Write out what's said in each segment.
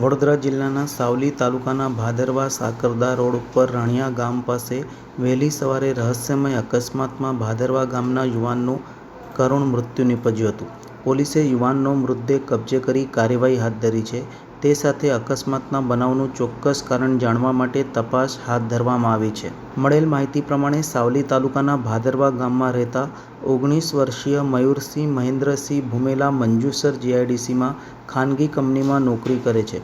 વડોદરા જિલ્લાના સાવલી તાલુકાના ભાદરવા સાકરદા રોડ ઉપર રણિયા ગામ પાસે વહેલી સવારે રહસ્યમય અકસ્માતમાં ભાદરવા ગામના યુવાનનું કરુણ મૃત્યુ નીપજ્યું હતું. પોલીસે યુવાનનો મૃતદેહ કબજે કરી કાર્યવાહી હાથ ધરી છે. તે સાથે અકસ્માતના બનાવનું ચોક્કસ કારણ જાણવા માટે તપાસ હાથ ધરવામાં આવી છે. મળેલ માહિતી પ્રમાણે સાવલી તાલુકાના ભાદરવા ગામમાં રહેતા ઓગણીસ વર્ષીય મયુરસિંહ મહેન્દ્રસિંહ ભૂમેલા મંજુસર જીઆઈડીસીમાં ખાનગી કંપનીમાં નોકરી કરે છે.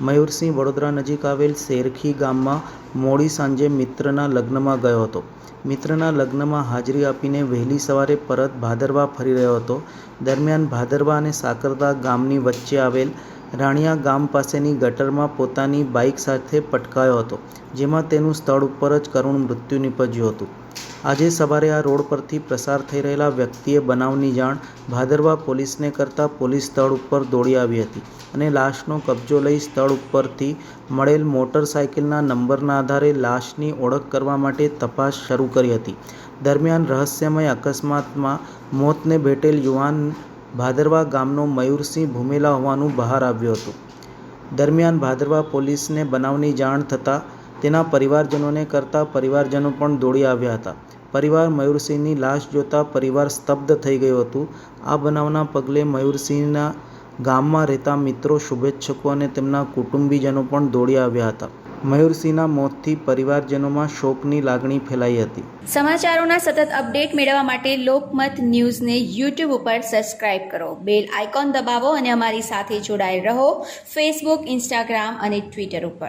મયુરસિંહ વડોદરા નજીક આવેલ શેરખી ગામમાં મોડી સાંજે મિત્રના લગ્નમાં ગયો હતો. મિત્રના લગ્નમાં હાજરી આપીને વહેલી સવારે પરત ભાદરવા ફરી રહ્યો હતો. દરમિયાન ભાદરવા અને સાકરદા ગામની વચ્ચે આવેલ રાણિયા ગામ પાસેની ગટરમાં પોતાની બાઇક સાથે પટકાયો હતો, જેમાં તેનું સ્થળ ઉપર જ કરુણ મૃત્યુ નીપજ્યું હતું. આજે સવારે આ રોડ પરથી પસાર થઈ રહેલા વ્યક્તિએ બનાવની જાણ ભાદરવા પોલીસને કરતાં પોલીસ સ્થળ ઉપર દોડી આવી હતી અને લાશનો કબજો લઈ સ્થળ ઉપરથી મળેલ મોટરસાયકલના નંબરના આધારે લાશની ઓળખ કરવા માટે તપાસ શરૂ કરી હતી. દરમિયાન રહસ્યમય અકસ્માતમાં મોતને ભેટેલ યુવાન ભાદરવા ગામનો મયુરસિંહ ભૂમેલા હોવાનું બહાર આવ્યું હતું. દરમિયાન ભાદરવા પોલીસને બનાવની જાણ થતાં તેના પરિવારજનોને કરતાં પરિવારજનો પણ દોડી આવ્યા હતા. પરિવાર મયુરસિંહની લાશ જોતા પરિવાર સ્તબ્ધ થઈ ગયું હતું. આ બનાવના પગલે મયુરસિંહના ગામમાં રહેતા મિત્રો, શુભેચ્છકો અને તેમના કુટુંબીજનો પણ દોડી આવ્યા હતા. મયુરસિંહના મોતથી પરિવારજનોમાં શોકની લાગણી ફેલાઈ હતી. સમાચારોના સતત અપડેટ મેળવવા માટે લોકમત ન્યૂઝને યુટ્યુબ ઉપર સબસ્ક્રાઇબ કરો. બેલ આઇકોન દબાવો અને અમારી સાથે જોડાયેલ રહો ફેસબુક, ઇન્સ્ટાગ્રામ અને ટ્વિટર ઉપર.